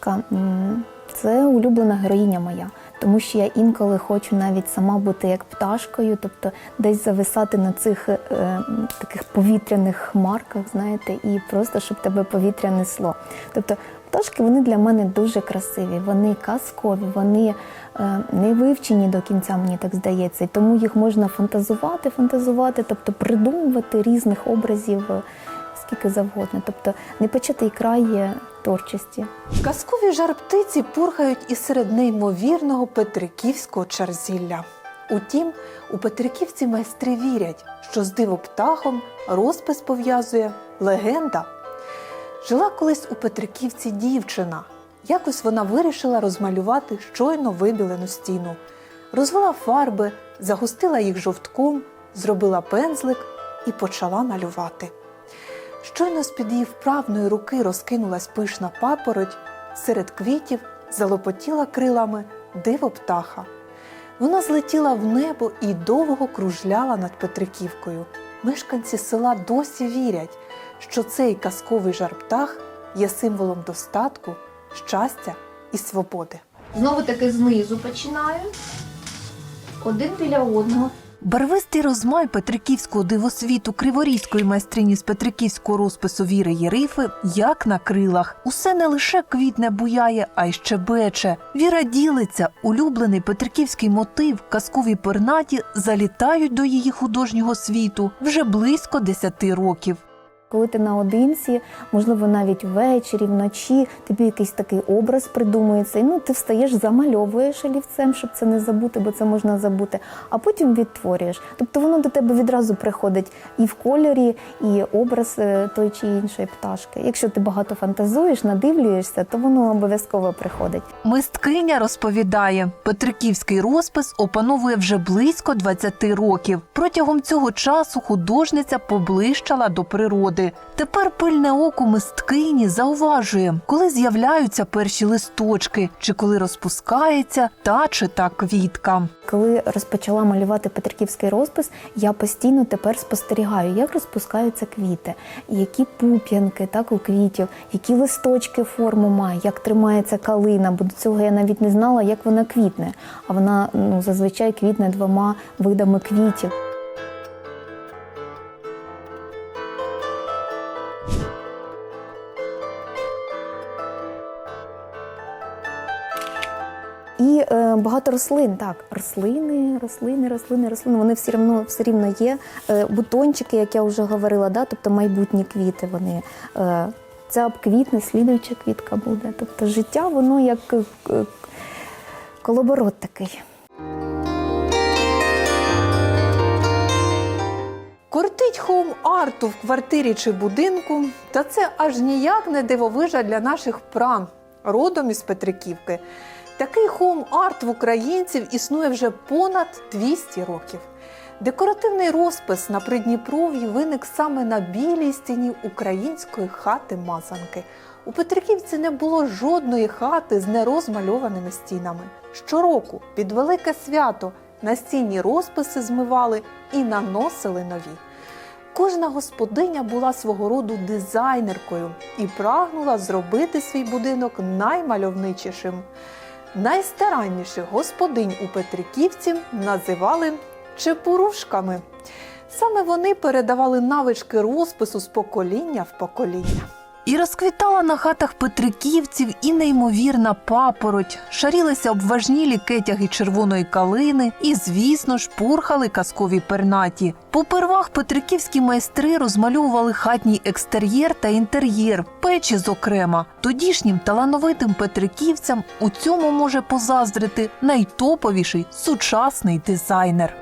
пташка це улюблена героїня моя, тому що я інколи хочу навіть сама бути як пташкою, тобто десь зависати на цих е, таких повітряних хмарках, знаєте, і просто щоб тебе повітря несло. Тобто пташки вони для мене дуже красиві, вони казкові, вони е, не вивчені до кінця, мені так здається. Тому їх можна фантазувати, фантазувати, тобто придумувати різних образів е, скільки завгодно. Тобто непочатий край є творчості. Казкові жар-птиці пурхають і серед неймовірного петриківського чарзілля. Утім, у Петриківці майстри вірять, що з дивоптахом розпис пов'язує легенда. Жила колись у Петриківці дівчина. Якось вона вирішила розмалювати щойно вибілену стіну. Розвела фарби, загустила їх жовтком, зробила пензлик і почала малювати. Щойно з-під її вправної руки розкинулась пишна папороть, серед квітів залопотіла крилами диво птаха. Вона злетіла в небо і довго кружляла над Петриківкою. Мешканці села досі вірять, що цей казковий жар-птах є символом достатку, щастя і свободи. Знову таки знизу починаю. Один біля одного. Барвистий розмай Петриківського дивосвіту криворізької майстрині з Петриківського розпису Віри Єрифи як на крилах. Усе не лише квітне буяє, а й щебече. Віра ділиться, улюблений петриківський мотив, казкові пернаті залітають до її художнього світу вже близько 10 років. Коли ти наодинці, можливо, навіть ввечері, вночі, тобі якийсь такий образ придумується, і ну ти встаєш, замальовуєш олівцем, щоб це не забути, бо це можна забути, а потім відтворюєш. Тобто воно до тебе відразу приходить і в кольорі, і образ е, той чи іншої пташки. Якщо ти багато фантазуєш, надивлюєшся, то воно обов'язково приходить. Мисткиня розповідає, Петриківський розпис опановує вже близько 20 років. Протягом цього часу художниця поближчала до природи. Тепер пильне око мисткині зауважує, коли з'являються перші листочки, чи коли розпускається та чи та квітка. Коли розпочала малювати Петриківський розпис, я постійно тепер спостерігаю, як розпускаються квіти, які пуп'янки так у квітів, які листочки форму має, як тримається калина. Бо до цього я навіть не знала, як вона квітне. А вона ну зазвичай квітне двома видами квітів. І е, багато рослин, так, рослини, рослини, рослини, рослини. Вони все рівно все рівно є. Е, бутончики, як я вже говорила, да, тобто майбутні квіти. Вони е, ця обквітне, слідуюча квітка буде. Тобто життя, воно як е, колоборот такий. Кортить хоум-арту в квартирі чи будинку, та це аж ніяк не дивовижа для наших пран, родом із Петриківки. Такий хоум-арт в українців існує вже понад 200 років. Декоративний розпис на Придніпров'ї виник саме на білій стіні української хати Мазанки. У Петриківці не було жодної хати з нерозмальованими стінами. Щороку під велике свято настінні розписи змивали і наносили нові. Кожна господиня була свого роду дизайнеркою і прагнула зробити свій будинок наймальовничішим. Найстаранніших господинь у Петриківці називали чепурушками. Саме вони передавали навички розпису з покоління в покоління. І розквітала на хатах петриківців і неймовірна папороть, шарілися обважнілі кетяги червоної калини і, звісно ж, пурхали казкові пернаті. Попервах петриківські майстри розмальовували хатній екстер'єр та інтер'єр, печі зокрема. Тодішнім талановитим петриківцям у цьому може позаздрити найтоповіший сучасний дизайнер.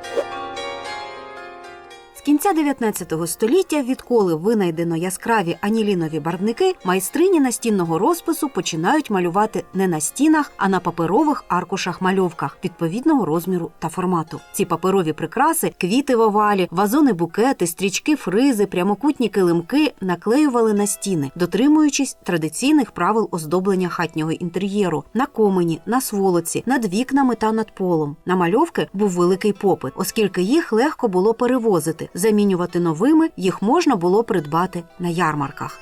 Кінця 19 століття, відколи винайдено яскраві анілінові барвники, майстрині настінного розпису починають малювати не на стінах, а на паперових аркушах-мальовках відповідного розміру та формату. Ці паперові прикраси, квіти в овалі, вазони, букети, стрічки, фризи, прямокутні килимки наклеювали на стіни, дотримуючись традиційних правил оздоблення хатнього інтер'єру на комені, на сволоці, над вікнами та над полом. На мальовки був великий попит, оскільки їх легко було перевозити. Замінювати новими їх можна було придбати на ярмарках.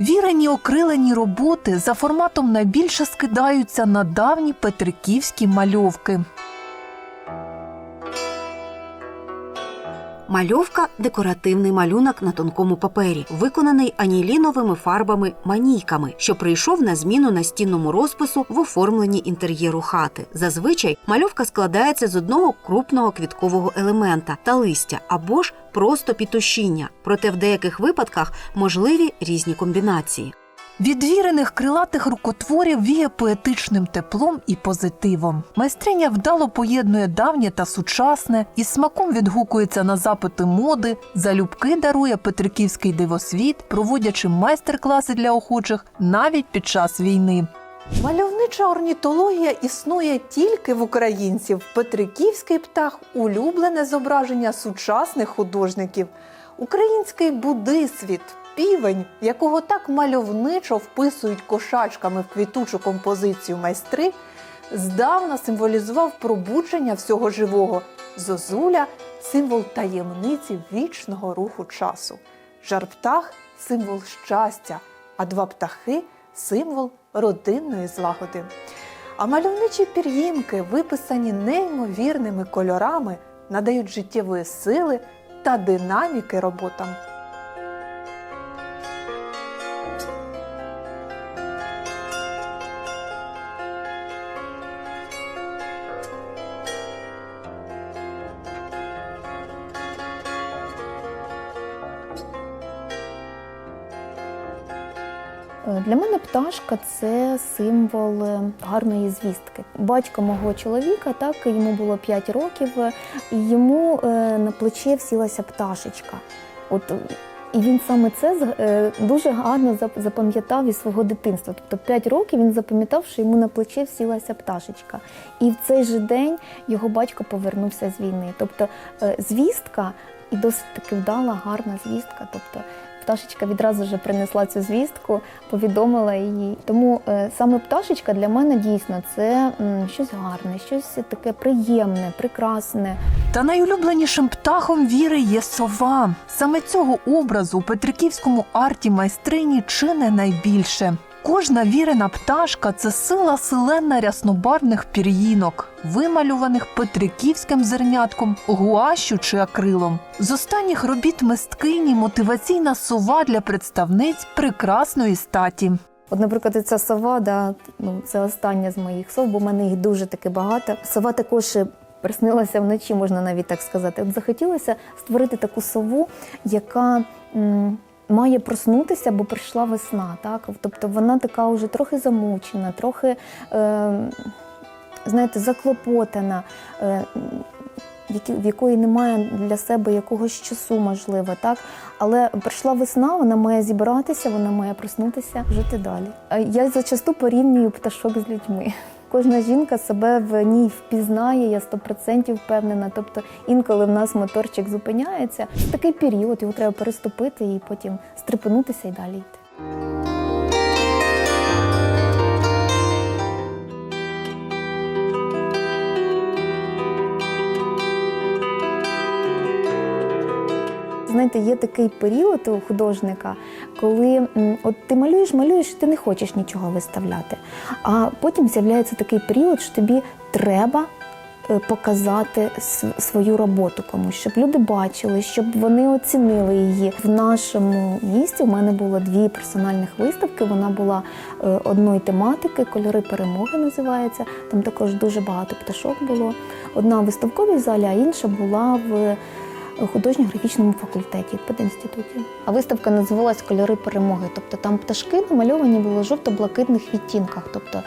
Вірені окрилені роботи за форматом найбільше скидаються на давні петриківські мальовки. Мальовка декоративний малюнок на тонкому папері, виконаний аніліновими фарбами манійками, що прийшов на зміну настінному розпису в оформленні інтер'єру хати. Зазвичай мальовка складається з одного крупного квіткового елемента та листя або ж просто пітушіння, проте в деяких випадках можливі різні комбінації. Від вірених крилатих рукотворів віє поетичним теплом і позитивом. Майстриня вдало поєднує давнє та сучасне, і смаком відгукується на запити моди, залюбки дарує Петриківський дивосвіт, проводячи майстер-класи для охочих навіть під час війни. Мальовнича орнітологія існує тільки в українців. Петриківський птах улюблене зображення сучасних художників. Український будисвіт, півень, якого так мальовничо вписують кошачками в квітучу композицію майстри, здавна символізував пробудження всього живого. Зозуля символ таємниці вічного руху часу. Жарптах символ щастя, а два птахи символ родинної злагоди. А мальовничі пір'їнки, виписані неймовірними кольорами, надають життєвої сили та динаміки роботам. Для мене пташка це символ е, гарної звістки. Батько мого чоловіка, так йому було 5 років, е, і йому е, на плече всілася пташечка. От і він саме це дуже гарно запам'ятав із свого дитинства. Тобто 5 років він запам'ятав, що йому на плече всілася пташечка. І в цей же день його батько повернувся з війни. Тобто звістка і досить таки вдала, гарна звістка. Тобто пташечка відразу вже принесла цю звістку, повідомила її. Тому е, саме пташечка для мене дійсно це щось гарне, щось таке приємне, прекрасне. Та найулюбленішим птахом віри є сова. Саме цього образу у Петриківському арті майстрині чине найбільше. Кожна вірена пташка це сила селена ряснобарвних пір'їнок, вималюваних петриківським зернятком, гуашю чи акрилом. З останніх робіт мисткині мотиваційна сова для представниць прекрасної статі. От, наприклад, ця сова, да, ну, це остання з моїх сов, бо в мене їх дуже таки багато. Сова також приснилася вночі, можна навіть так сказати. От захотілося створити таку сову, яка м, має проснутися, бо прийшла весна. Так? Тобто вона така вже трохи замучена, трохи, е, знаєте, заклопотана. Е, в якої немає для себе якогось часу, можливо, так. Але прийшла весна, вона має зібратися, вона має проснутися, жити далі. Я зачасту порівнюю пташок з людьми. Кожна жінка себе в ній впізнає, я 100% впевнена. Тобто інколи в нас моторчик зупиняється. Такий період, його треба переступити і потім стрепенутися і далі йти. Знаєте, є такий період у художника, коли от ти малюєш, малюєш, ти не хочеш нічого виставляти. А потім з'являється такий період, що тобі треба е, показати свою роботу комусь, щоб люди бачили, щоб вони оцінили її. В нашому місті у мене було дві персональних виставки. Вона була е, одної тематики, кольори перемоги називається. Там також дуже багато пташок було. Одна в виставковій залі, а інша була в художньо-графічному факультеті пединституті. А виставка називалась Кольори перемоги. Тобто там пташки намальовані були в жовто-блакитних відтінках, тобто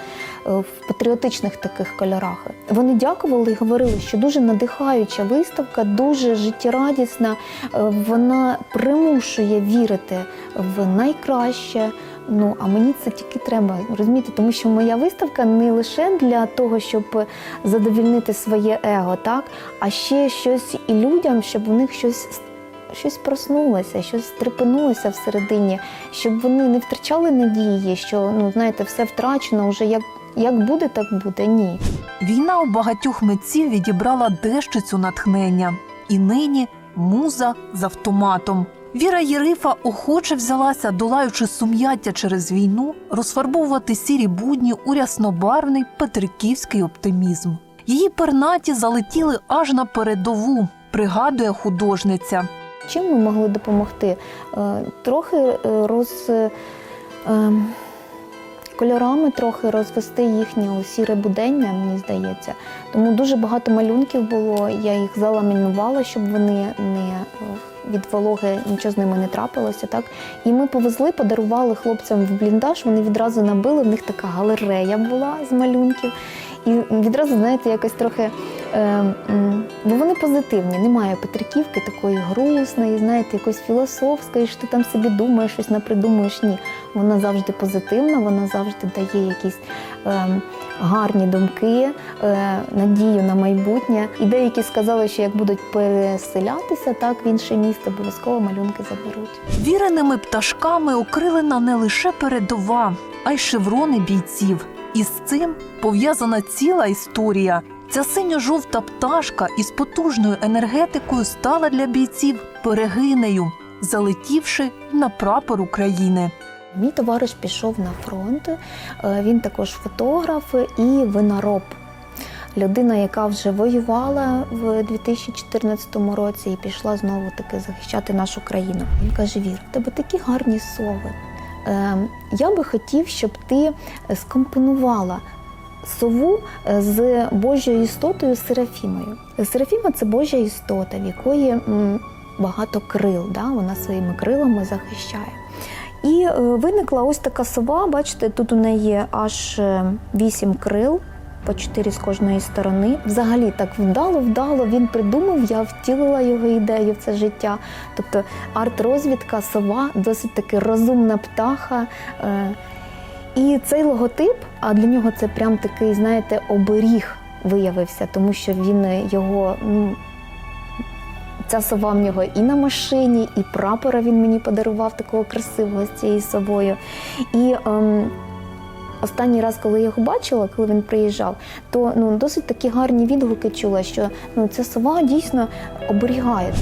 е, в патріотичних таких кольорах. Вони дякували і говорили, що дуже надихаюча виставка, дуже життєрадісна. Е, Вона примушує вірити в найкраще. Ну а мені це тільки треба розумієте, тому що моя виставка не лише для того, щоб задовільнити своє его, так а ще щось і людям, щоб у них щось. Щось проснулося, щось стрепенулося всередині, щоб вони не втрачали надії, що ну знаєте, все втрачено вже як, як буде, так буде. Ні. Війна у багатьох митців відібрала дещицю натхнення, і нині муза з автоматом. Віра Єрифа охоче взялася, долаючи сум'яття через війну, розфарбовувати сірі будні у ряснобарвний петриківський оптимізм. Її пернаті залетіли аж на передову, пригадує художниця. Чим ми могли допомогти? Е, Трохи е, роз е, ем, кольорами трохи розвести їхнє сіре будення, мені здається. Тому дуже багато малюнків було. Я їх заламінувала, щоб вони не від вологи нічого з ними не трапилося. Так і ми повезли, подарували хлопцям в бліндаж. Вони відразу набили. В них така галерея була з малюнків. І відразу, знаєте, якось трохи. Е, бо вони позитивні, немає Петриківки такої грустної, знаєте, якоїсь філософської, що ти там собі думаєш, щось напридумуєш. Ні. Вона завжди позитивна, вона завжди дає якісь е, гарні думки, е, надію на майбутнє. І деякі сказали, що як будуть переселятися так в інше місто, обов'язково малюнки заберуть. Віреними пташками окрилена не лише передова, а й шеврони бійців. І з цим пов'язана ціла історія. Ця синьо-жовта пташка із потужною енергетикою стала для бійців перегинею, залетівши на прапор України. Мій товариш пішов на фронт. е, Він також фотограф і винороб. Людина, яка вже воювала в 2014 році і пішла знову таки захищати нашу країну. Він каже: Вір, тебе такі гарні сови. Е, Я би хотів, щоб ти скомпонувала сову е, з Божою істотою Серафімою. Серафіма це Божа істота, в якої багато крил. Да? Вона своїми крилами захищає. І е, виникла ось така сова. Бачите, тут у неї аж е, вісім крил, по чотири з кожної сторони. Взагалі так вдало-вдало він придумав, я втілила його ідею в це життя. Тобто арт-розвідка, сова, досить таки розумна птаха. Е, І цей логотип, а для нього це прям такий, знаєте, оберіг виявився, тому що він його. ну, Ця сова в нього і на машині, і прапора він мені подарував такого красивого з цією собою. І ем, останній раз, коли я його бачила, коли він приїжджав, то ну, досить такі гарні відгуки чула, що ну, ця сова дійсно оберігає.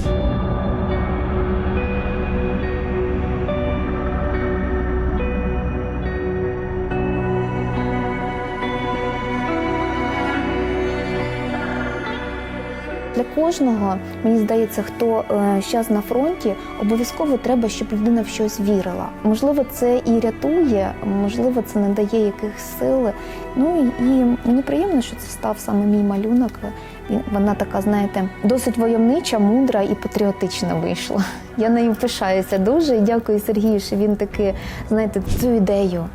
Для кожного, мені здається, хто зараз на фронті, обов'язково треба, щоб людина в щось вірила. Можливо, це і рятує, можливо, це надає якихось сил. Ну і мені приємно, що це став саме мій малюнок. І вона така, знаєте, досить войовнича, мудра і патріотична вийшла. Я нею пишаюся дуже і дякую Сергію, що він таки, знаєте, цю ідею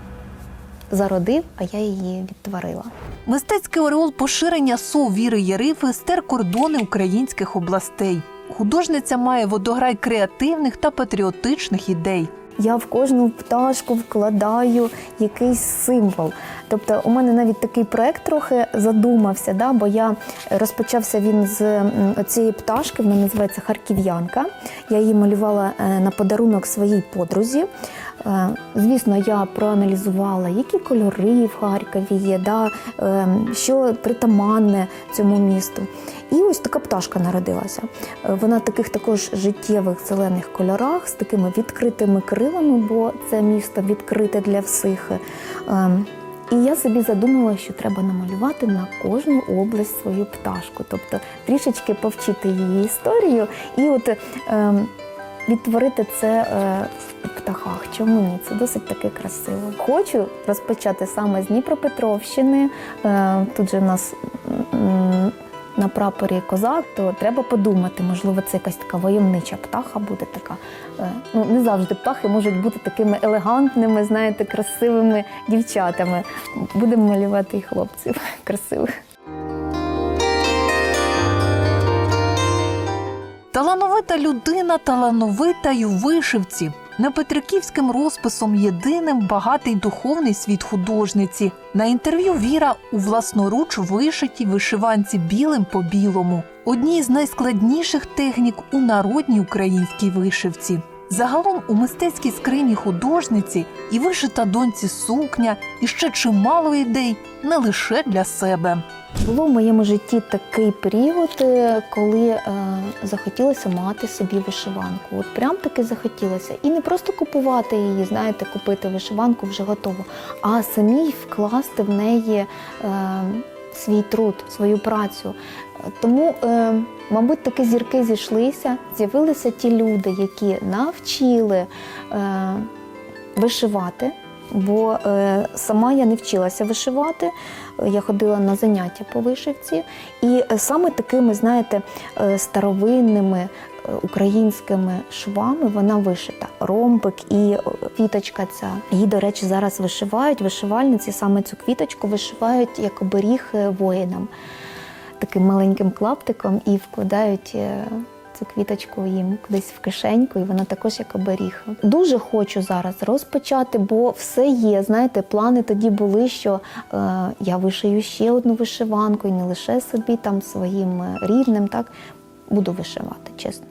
зародив, а я її відтворила. Мистецький ореол поширення сов Віри Єрифи стер кордони українських областей. Художниця має водограй креативних та патріотичних ідей. Я в кожну пташку вкладаю якийсь символ. Тобто, у мене навіть такий проект трохи задумався, да, бо я розпочався він з цієї пташки, вона називається Харків'янка. Я її малювала е, на подарунок своїй подрузі. Е, Звісно, я проаналізувала, які кольори в Харкові є, да, е, що притаманне цьому місту. І ось така пташка народилася. Е, Вона в таких також життєвих зелених кольорах, з такими відкритими крилами, бо це місто відкрите для всіх. І я собі задумала, що треба намалювати на кожну область свою пташку, тобто трішечки повчити її історію і от ем, відтворити це е, в птахах. Чому ні? Це досить таки красиво. Хочу розпочати саме з Дніпропетровщини. Е, Тут же у нас на прапорі козак, то треба подумати, можливо, це якась така войовнича птаха буде така. Е, Ну, не завжди птахи можуть бути такими елегантними, знаєте, красивими дівчатами. Будемо малювати і хлопців красивих. Талановита людина, талановита й у вишивці. Не петриківським розписом єдиним багатий духовний світ художниці. На інтерв'ю Віра у власноруч вишитій вишиванці білим по білому. Одній з найскладніших технік у народній українській вишивці. Загалом у мистецькій скрині художниці і вишита доньці сукня, і ще чимало ідей не лише для себе. Було в моєму житті такий період, е, коли е, захотілося мати собі вишиванку. От прям таки захотілося. І не просто купувати її, знаєте, купити вишиванку вже готову, а самій вкласти в неї е, свій труд, свою працю. Тому, е, мабуть, таки зірки зійшлися, з'явилися ті люди, які навчили е, вишивати. Бо е, сама я не вчилася вишивати, я ходила на заняття по вишивці, і саме такими, знаєте, старовинними українськими швами вона вишита. Ромбик і квіточка ця. Її, до речі, зараз вишивають. Вишивальниці саме цю квіточку вишивають як оберіг воїнам таким маленьким клаптиком і вкладають. е, Цю квіточку їм кудись в кишеньку, і вона також як оберіг. Дуже хочу зараз розпочати, бо все є. Знаєте, плани тоді були, що е, я вишию ще одну вишиванку, і не лише собі, там своїм е, рідним. Так буду вишивати, чесно.